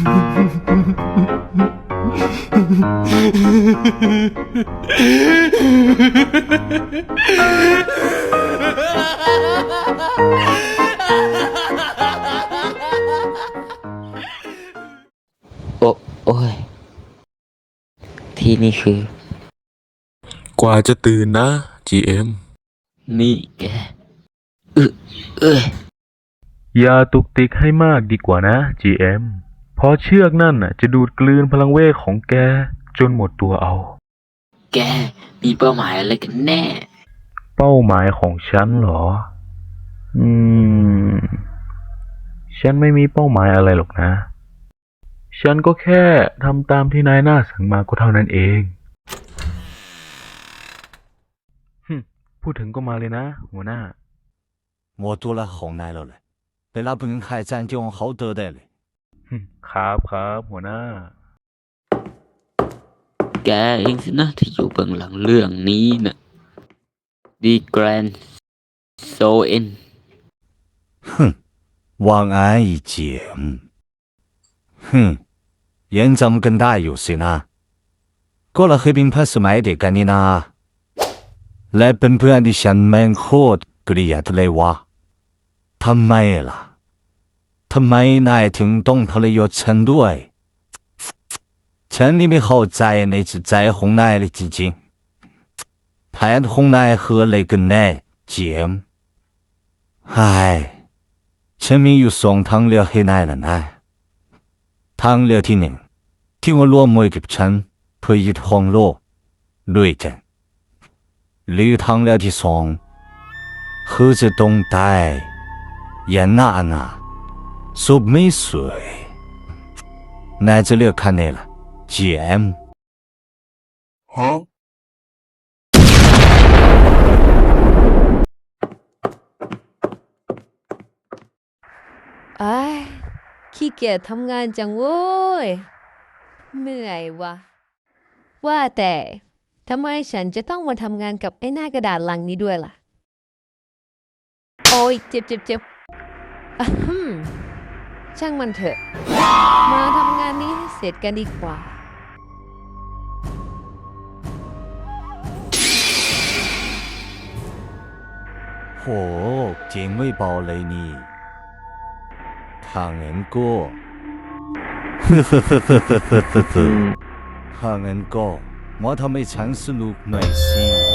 โอโอ้ย ที่นี่คือ กว่าจะตื่นนะ GM นี่แกเอ้ยเอ้ยอย่าตุกติกให้มากดีกว่านะ GM เพราะเชือกนั่นน่ะจะดูดกลืนพลังเวทของแกจนหมดตัวเอา แกมีเป้าหมายอะไรกันแน่ เป้าหมายของฉันเหรอ อืม ฉันไม่มีเป้าหมายอะไรหรอกนะ ฉันก็แค่ทำตามที่นายหน้าสั่งมาก็เท่านั้นเองฮึมพูดถึงก็มาเลยนะ หัวหน้า 我都来好耐了嘞，你那本海战就好得的嘞。 ฮึมครับครับหัวหน้า แกเองสินะที่อยู่เบื้องหลังเรื่องนี้น่ะดีแกรนโซเอ็น 哼，晚安一姐，嗯哼，人咱们跟大有谁呢？过了黑冰派是买的干你呢？来本不然的想门口给你丫的来挖，他买了， 他买那听懂他的要程度哎。城里面好摘那只摘红奶的基金，拍红奶和那个奶尖。唉，前面又送汤了黑奶了奶，汤了天呢，听我落梅给称，配一红罗，雷震，绿汤了的送，喝着东带，烟那那， สูบไม่สวยายจะเลื GM ฮะไอ้ขี้เกียจทำงานจังโว้ยเหนื่อยวะว่าแต่ทำไมฉันจะต้องมาทำงานกับไอ้หน้ากระดาษลังนี้ด้วยล่ะ โอ้ยเจ็บเจ็บเจ็บ ช่างมันเถอะ มาทำงานนี้ให้เสร็จกันดีกว่า โห เจงไม่เบาเลยนี่ทางเงินก็ทางเงินก็มาทำให้ฉันสนุกหน่อยสิ